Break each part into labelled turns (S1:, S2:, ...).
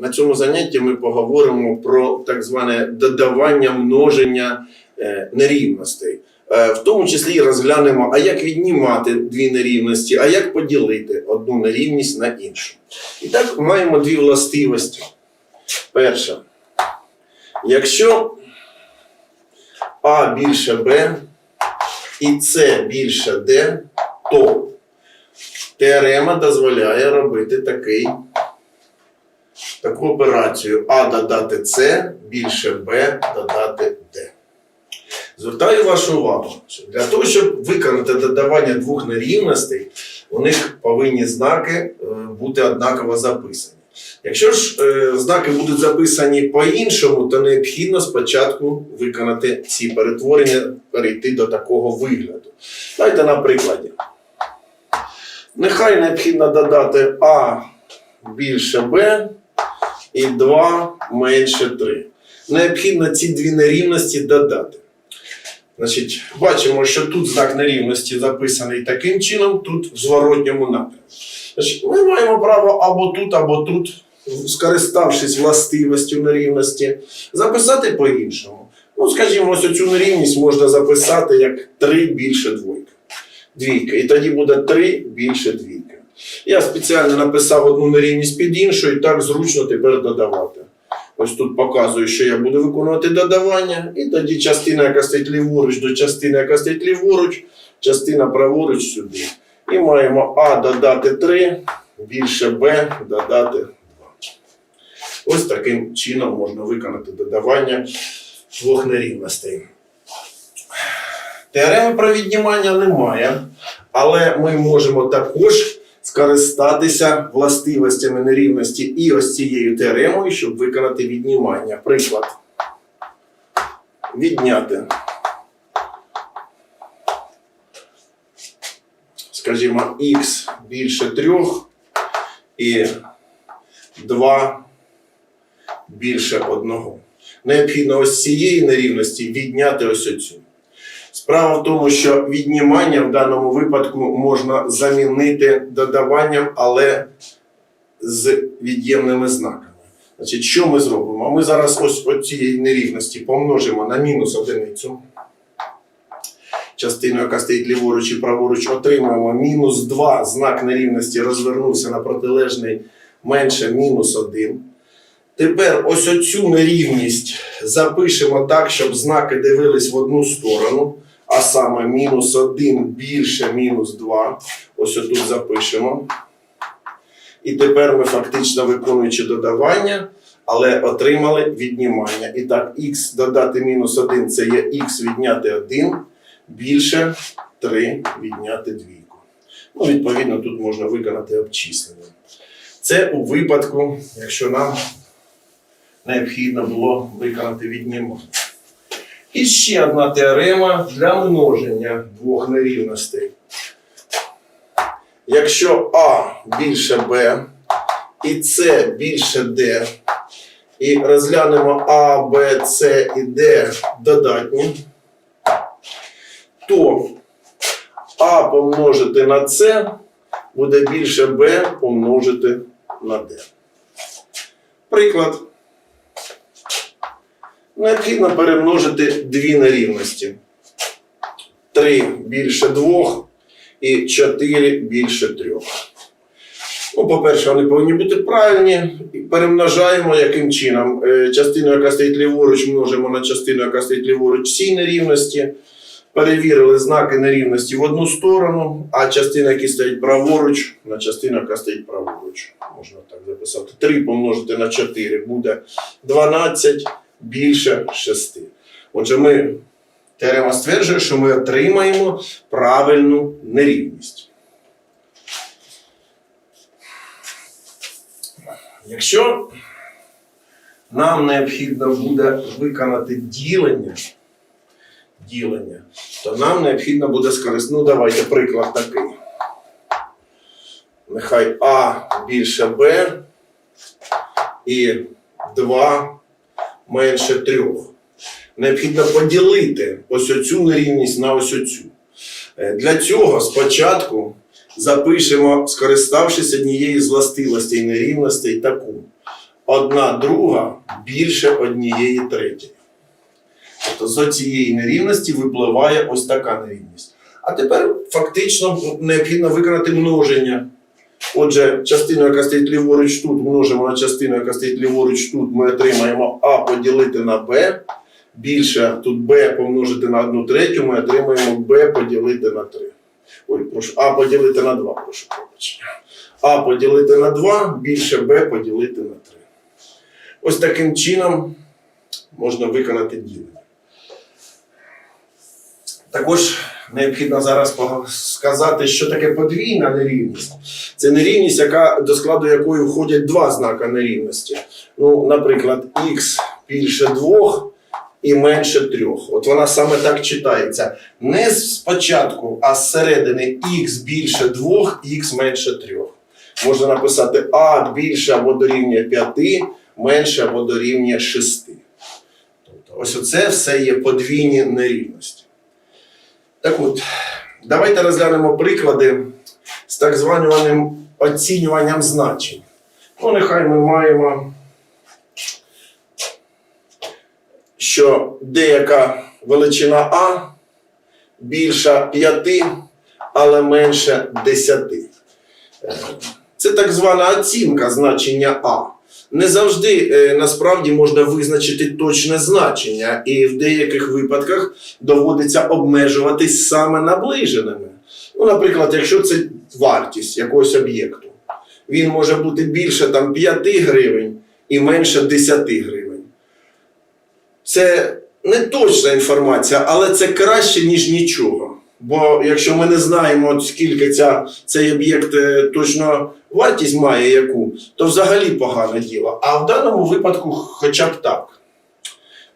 S1: На цьому занятті ми поговоримо про так зване додавання множення е, нерівностей. Е, В тому числі розглянемо, а як віднімати дві нерівності, а як поділити одну нерівність на іншу. І так маємо дві властивості. Перша. Якщо А більше Б і С більше Д, то теорема дозволяє робити такий, таку операцію А додати С більше Б додати Д. Звертаю вашу увагу, що для того, щоб виконати додавання двох нерівностей, у них повинні знаки е, бути однаково записані. Якщо ж е, знаки будуть записані по-іншому, то необхідно спочатку виконати ці перетворення, перейти до такого вигляду. Давайте на прикладі. Нехай необхідно додати А більше Б і 2 менше 3. Необхідно ці дві нерівності додати. Значить, бачимо, що тут знак нерівності записаний таким чином, тут в зворотньому напрямку. Значить, ми маємо право або тут, або тут, скориставшись властивістю нерівності, записати по-іншому. Ну, скажімо, ось цю нерівність можна записати як 3 більше двойка. Двійка. І тоді буде 3 більше двійка. Я спеціально написав одну нерівність під іншу, і так зручно тепер додавати. Ось тут показую, що я буду виконувати додавання, і тоді частина, яка стоїть ліворуч, до частини, яка стоїть ліворуч, частина праворуч сюди. І маємо А додати 3, більше Б додати 2. Ось таким чином можна виконати додавання двох нерівностей. Теореми про віднімання немає, але ми можемо також скористатися властивостями нерівності і ось цією теоремою, щоб виконати віднімання. Приклад. Відняти. Скажімо, х більше 3 і 2 більше 1. Необхідно ось цієї нерівності відняти ось оцю. Справа в тому, що віднімання в даному випадку можна замінити додаванням, але з від'ємними знаками. Значить, що ми зробимо? Ми зараз ось цієї нерівності помножимо на мінус одиницю. Частину, яка стоїть ліворуч і праворуч, отримаємо мінус 2. Знак нерівності розвернувся на протилежний менше мінус 1. Тепер ось оцю нерівність запишемо так, щоб знаки дивились в одну сторону, а саме мінус 1 більше мінус 2. Ось отут запишемо. І тепер ми фактично виконуючи додавання, але отримали віднімання. І так, х додати мінус 1 це є х відняти 1, більше 3 відняти двійку. Ну, відповідно, тут можна виконати обчислення. Це у випадку, якщо нам необхідно було виконати віднімання. І ще одна теорема для множення двох нерівностей. Якщо А більше Б і С більше Д, і розглянемо А, Б, С і Д додатні, то А помножити на С буде більше Б помножити на Д. Приклад. Необхідно перемножити дві нерівності. 3 більше 2 і 4 більше 3. Ну, по-перше, вони повинні бути правильні. Перемножаємо яким чином. Е, Частину, яка стоїть ліворуч, множимо на частину, яка стоїть ліворуч всі нерівності. Перевірили знаки нерівності в одну сторону, а частина, які стоїть праворуч, на частину, яка стоїть праворуч. Можна так записати. 3 помножити на 4 буде 12 більше 6. Отже, ми теорема стверджує, що ми отримаємо правильну нерівність. Якщо нам необхідно буде виконати ділення, ділення, то нам необхідно буде скористати. Ну, давайте приклад такий. Нехай А більше Б і 2 менше 3. Необхідно поділити ось оцю нерівність на ось оцю. Е, Для цього спочатку запишемо, скориставшись однією з властивостей нерівностей, таку. одна друга більше однієї третьої. Тобто з цієї нерівності випливає ось така нерівність. А тепер фактично необхідно виконати множення. Отже, частину, яка стоїть ліворуч тут, множимо на частину, яка стоїть ліворуч тут, ми отримаємо А поділити на Б. Більше тут Б помножити на 1 третю, ми отримаємо Б поділити на 3. Ой, прошу, А поділити на 2, прошу пробачення. А поділити на 2, більше Б поділити на 3. Ось таким чином можна виконати ділення. Також необхідно зараз сказати, що таке подвійна нерівність. Це нерівність, яка, до складу якої входять два знака нерівності. Ну, наприклад, х більше 2 і менше 3. От вона саме так читається. Не спочатку, а зсередини х більше 2, х менше 3. Можна написати а більше або дорівнює 5, менше або дорівнює 6. Тобто, ось оце все є подвійні нерівності. Так от, давайте розглянемо приклади з так званим оцінюванням значень. Ну, нехай ми маємо, що деяка величина А більша 5, але менше 10. Е, Це так звана оцінка значення А. Не завжди е, насправді можна визначити точне значення, і в деяких випадках доводиться обмежуватись саме наближеними. Ну, наприклад, якщо це вартість якогось об'єкту, він може бути більше там, 5 гривень і менше 10 гривень. Це не точна інформація, але це краще, ніж нічого. Бо якщо ми не знаємо, скільки ця, цей об'єкт е, точно вартість має яку, то взагалі погане діло. А в даному випадку хоча б так.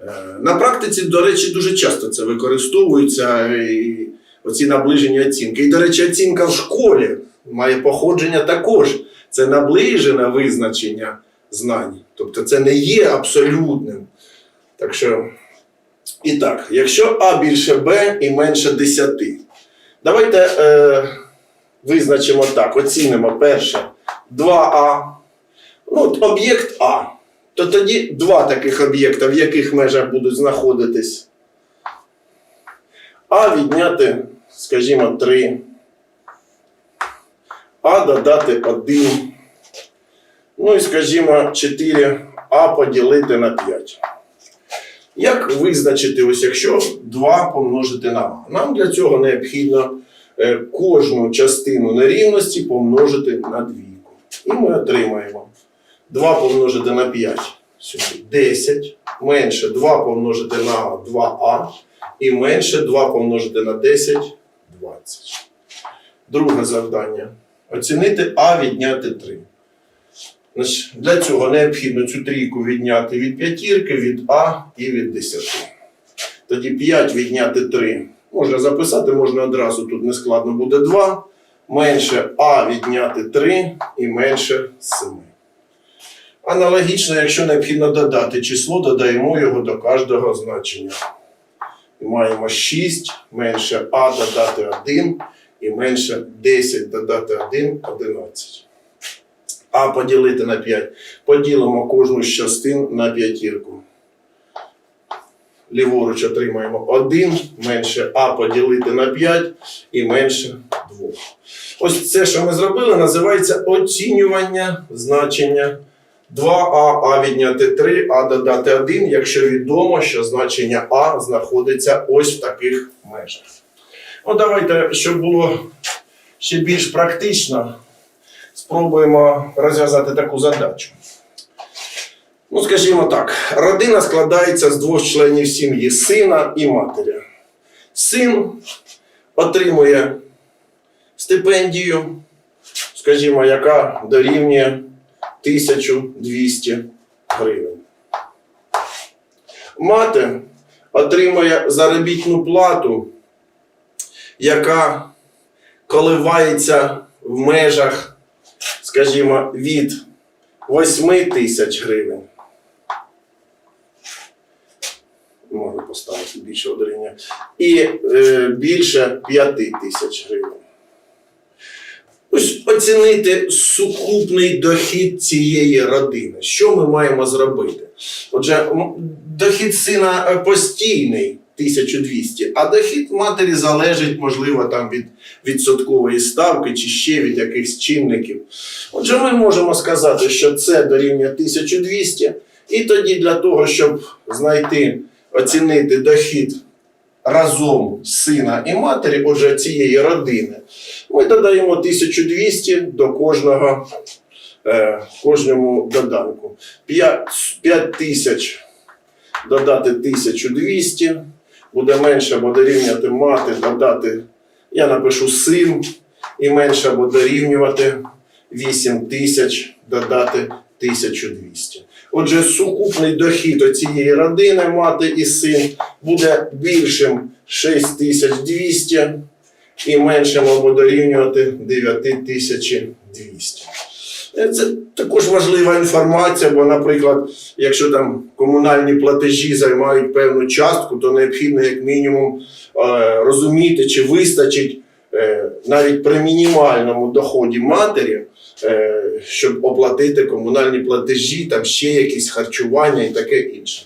S1: Е, На практиці, до речі, дуже часто це використовується і оці наближені оцінки. І, до речі, оцінка в школі має походження також. Це наближене визначення знань. Тобто це не є абсолютним. Так що, і так, якщо А більше Б і менше 10. Давайте е, визначимо так, оцінимо перше 2А. Ну, об'єкт А. То тоді два таких об'єкта, в яких межах будуть знаходитись. А відняти, скажімо, 3. А додати 1. Ну і, скажімо, 4 А поділити на 5. Як визначити, ось якщо 2 помножити на А? Нам для цього необхідно е, кожну частину нерівності помножити на двійку. І ми отримаємо 2 помножити на 5 сюди 10, менше 2 помножити на 2а і менше 2 помножити на 10 20. Друге завдання. Оцінити А відняти 3. Для цього необхідно цю трійку відняти від п'ятірки, від А і від 10. Тоді 5 відняти 3. Можна записати, можна одразу, тут не складно буде 2. Менше А відняти 3 і менше 7. Аналогічно, якщо необхідно додати число, додаємо його до кожного значення. І маємо 6, менше А додати 1 і менше 10 додати 1 11. А поділити на 5. Поділимо кожну з частин на п'ятірку. Ліворуч отримаємо 1, менше А поділити на 5 і менше 2. Ось це, що ми зробили, називається оцінювання значення 2А, А відняти 3, А додати 1, якщо відомо, що значення А знаходиться ось в таких межах. Ну, давайте, щоб було ще більш практично, спробуємо розв'язати таку задачу. Ну, скажімо так, родина складається з двох членів сім'ї сина і матері. Син отримує стипендію, скажімо, яка дорівнює 1200 гривень. Мати отримує заробітну плату, яка коливається в межах, скажімо, від 8 тисяч гривень. Можна поставити більше дорівнює. І е, більше 5 тисяч гривень. Ось оцінити сукупний дохід цієї родини. Що ми маємо зробити? Отже, дохід сина е, постійний 1200, а дохід матері залежить, можливо, там від відсоткової ставки чи ще від якихось чинників. Отже, ми можемо сказати, що це дорівнює 1200, і тоді для того, щоб знайти, оцінити дохід разом сина і матері, отже, цієї родини, ми додаємо 1200 до кожного, е, кожному доданку. 5, тисяч додати 1200, буде менше або дорівнювати мати, додати, я напишу син, і менше або дорівнювати 8 тисяч, додати 1200. Отже, сукупний дохід оцієї родини, мати і син, буде більшим 6200 і меншим або дорівнювати 9200. Е, Це також важлива інформація, бо, наприклад, якщо там комунальні платежі займають певну частку, то необхідно як мінімум е, розуміти, чи вистачить е, навіть при мінімальному доході матері, щоб оплатити комунальні платежі, там ще якісь харчування і таке інше.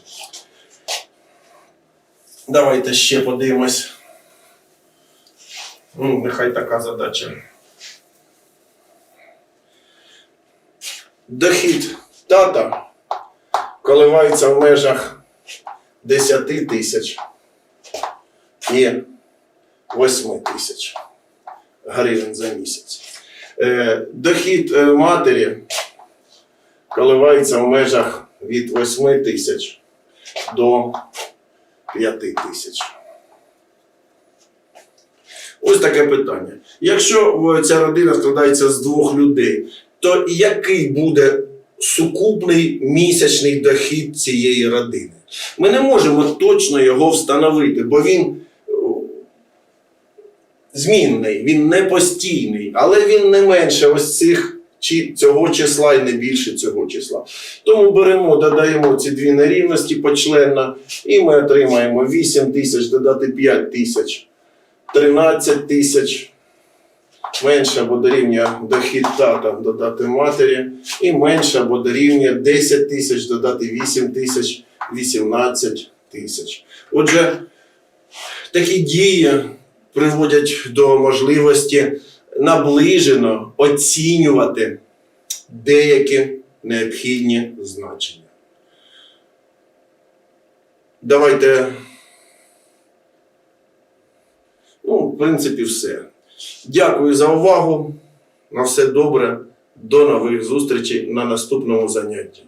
S1: Давайте ще подивимось. Ну, нехай така задача. Дохід тата коливається в межах 10 тисяч і 8 тисяч гривень за місяць. Е, Дохід е, матері коливається в межах від 8 тисяч до 5 тисяч. Ось таке питання. Якщо е, ця родина складається з двох людей, то який буде сукупний місячний дохід цієї родини? Ми не можемо точно його встановити, бо він змінний, він не постійний, але він не менше ось цих чи цього числа і не більше цього числа. Тому беремо, додаємо ці дві нерівності почленно, і ми отримаємо 8 тисяч додати 5 тисяч, 13 тисяч менше або дорівнює дохід тата додати матері, і менше або дорівнює 10 тисяч додати 8 тисяч, 18 тисяч. Отже, такі дії приводять до можливості наближено оцінювати деякі необхідні значення. Давайте. Ну, в принципі, все. Дякую за увагу. На все добре. До нових зустрічей на наступному занятті.